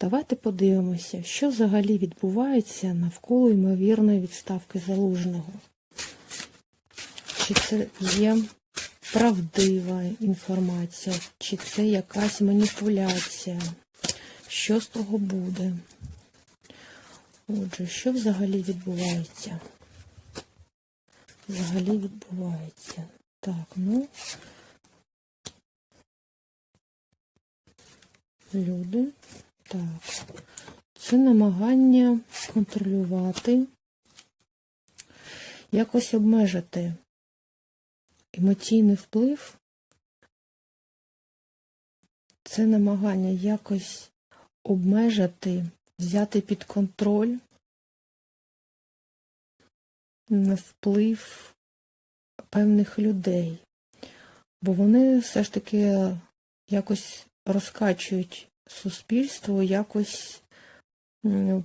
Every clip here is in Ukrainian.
Давайте подивимося, що взагалі відбувається навколо ймовірної відставки залужного. Чи це є правдива інформація, чи це якась маніпуляція? Що з того буде? Отже, що взагалі відбувається? Взагалі відбувається. Так, ну. Люди. Так. Це намагання контролювати, якось обмежити емоційний вплив. Це намагання якось обмежити, взяти під контроль на вплив певних людей. Бо вони все ж таки якось розкачують суспільство, якось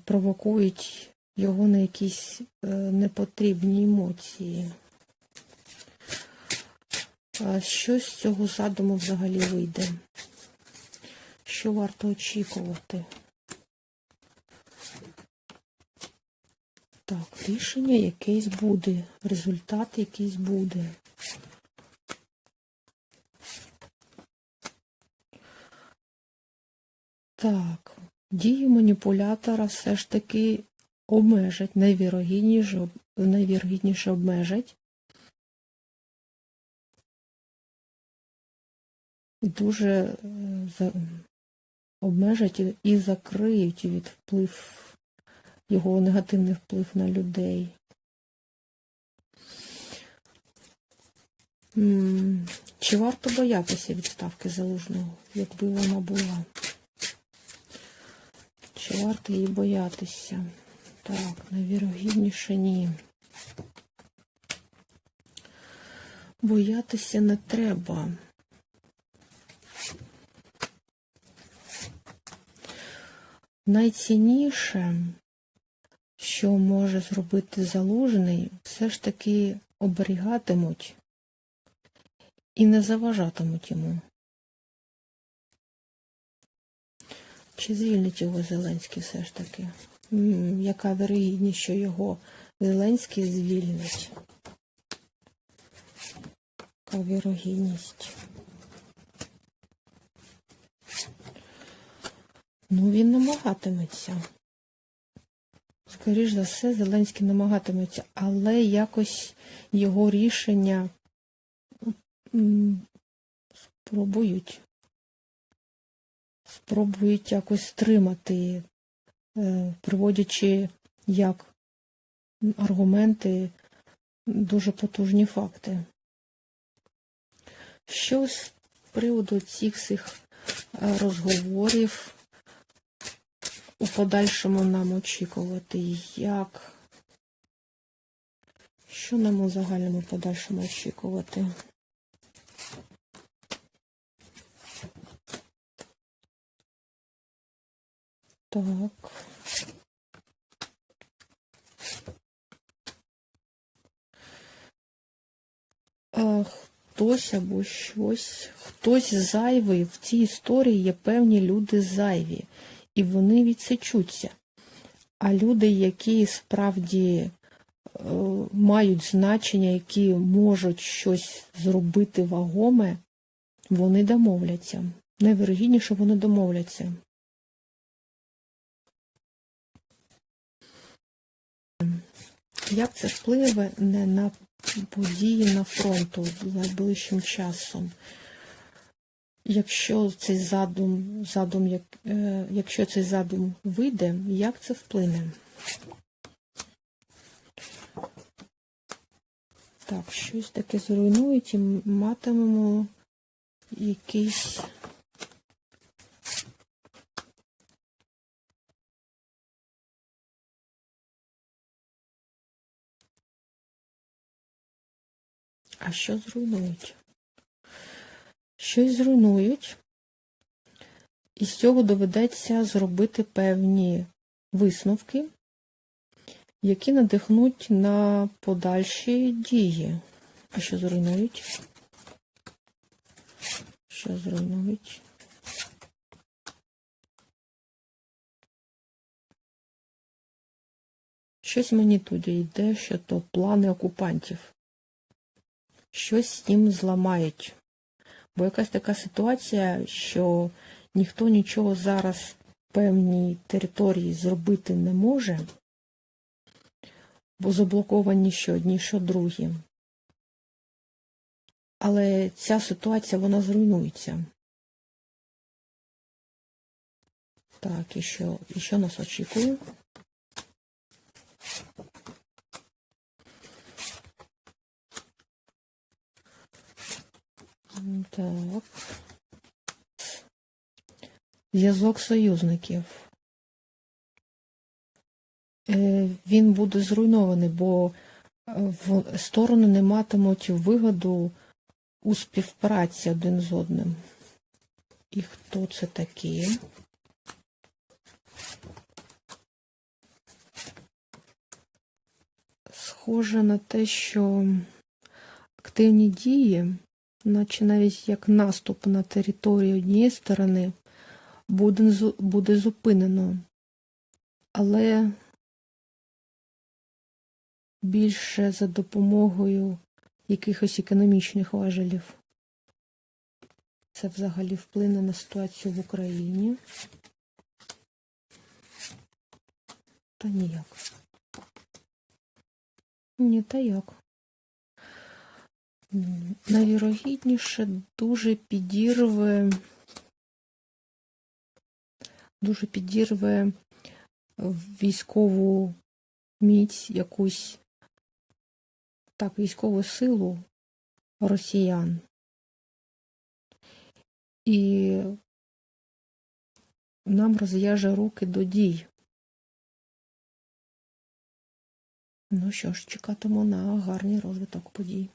провокують його на якісь е, непотрібні емоції. Що з цього задуму взагалі вийде? Що варто очікувати? Так, рішення якесь буде, результат якийсь буде. Так, дії маніпулятора все ж таки обмежать, найвірогідніше, найвірогідніше обмежать. Дуже е, обмежать і закриють від вплив, його негативний вплив на людей. Чи варто боятися відставки залужного, якби вона була? Чи варто її боятися? Так, найвірогідніше ні. Боятися не треба. Найцінніше, що може зробити залужний, все ж таки оберігатимуть і не заважатимуть йому. Чи звільнить його Зеленський все ж таки? М, Яка вирогідність, що його Зеленський звільнить? Яка вірогідність? Ну, він намагатиметься. Скоріш за все, Зеленський намагатиметься, але якось його рішення спробують спробують якось стримати, е, приводячи як аргументи дуже потужні факти. Що з приводу цих всіх е, розговорів у подальшому нам очікувати? Як? Що нам у загальному подальшому очікувати? Так. Е, Хтось або щось, хтось зайвий. В цій історії є певні люди зайві, і вони відсечуться. А люди, які справді е, мають значення, які можуть щось зробити вагоме, вони домовляться. Найвірогідніше вони домовляться. Як це впливе не на події на фронту найближчим часом? Якщо цей задум, задум як, е, якщо цей задум вийде, як це вплине? Так, щось таке зруйнують і матимемо якийсь. А що зруйнують? Щось зруйнують, і з цього доведеться зробити певні висновки, які надихнуть на подальші дії. А що зруйнують? Що зруйнують? Щось мені туди йде, що то плани окупантів. Щось їм зламають. Бо якась така ситуація, що ніхто нічого зараз в певній території зробити не може, бо заблоковані що одні, що другі. Але ця ситуація вона зруйнується. Так, і що, і що нас очікує? Так. Зв'язок союзників. Е, Він буде зруйнований, бо е, в сторони не матимуть вигоду у співпраці один з одним. І хто це такі? Схоже на те, що активні дії, наче навіть як наступ на територію однієї сторони, буде, буде зупинено. Але більше за допомогою якихось економічних важелів. Це взагалі вплине на ситуацію в Україні. Та ніяк. Ні, та як. Найвірогідніше дуже підірве, дуже підірве військову міць, якусь так, військову силу росіян. І нам розв'яже руки до дій. Ну що ж, чекатиму на гарний розвиток подій.